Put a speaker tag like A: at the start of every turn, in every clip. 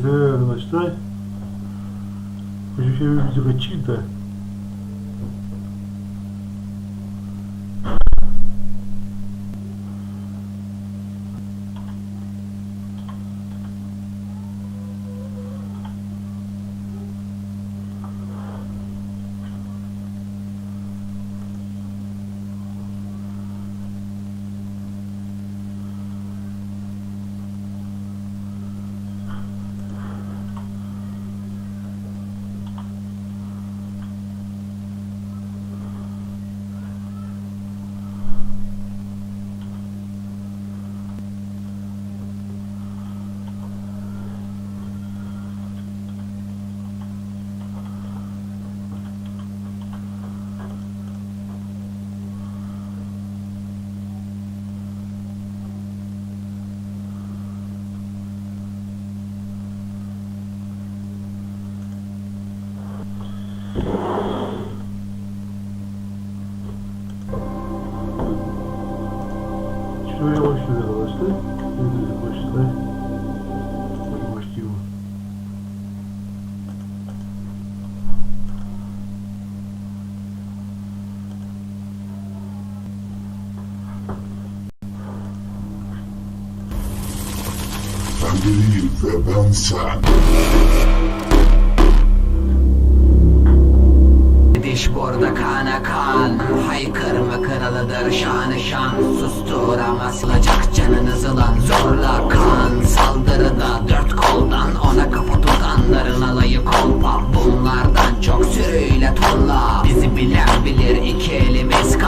A: Mas eu gostei. Hoje foi
B: divertida. değil ve ben sen.
C: Diş burada kana kan Haykırma kralıdır şanı şan. Susturamaz olacak canınızı lan Zorla kan. Saldırıda dört koldan Ona kafa tutanların alayı kolpa. Bunlardan çok sürüyle tonla Bizi bilen bilir iki elimiz kan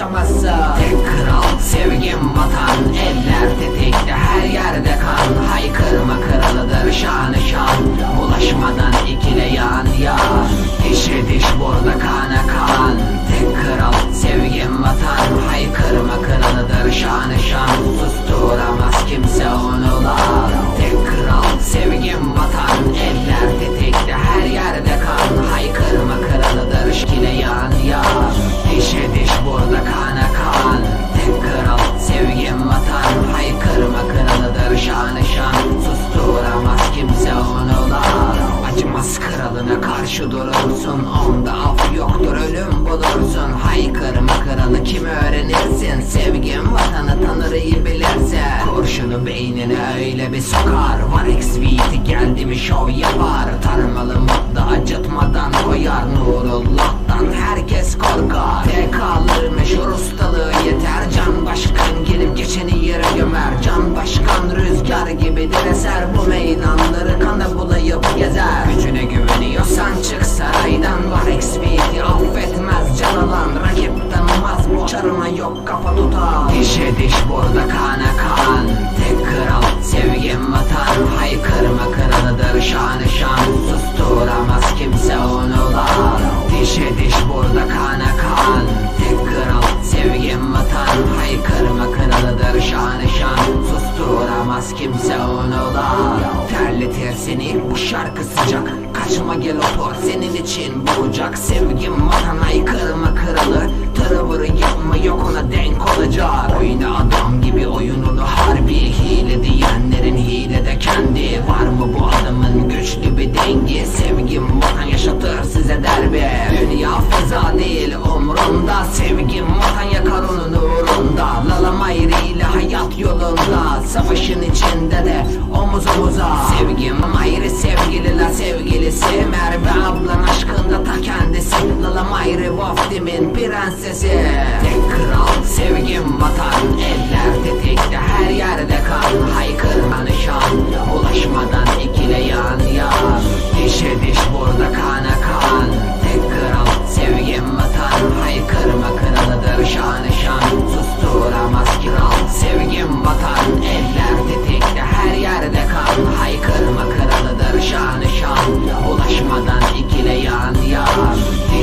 C: 붙여봤어. Beynine öyle bir sokar. Var XV'ti geldi mi şov yapar. Tarmalı modda acıtmadan koyar. Nurullah'tan herkes korkar. TK'lı meşhur ustalığı yeter. Can başkan gelip geçeni yere gömer. Can başkan rüzgar gibidir eser bu meydan ayrıyla hayat yolunda Savaşın içinde de omuz omuza. Sevgim ayrı sevgililer sevgilisi. Merve ablan aşkında ta kendisi. Lalam ayrı vaftimin prensesi. Tek kral sevgim vatan. Ellerde tekte her yerde kan. Haykırmanı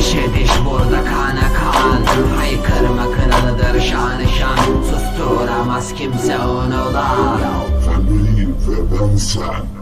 C: dişe diş burada kana kan. Haykırma kralıdır şanı şan. Susturamaz kimse onu da.
B: Sen
D: benim ve ben sen.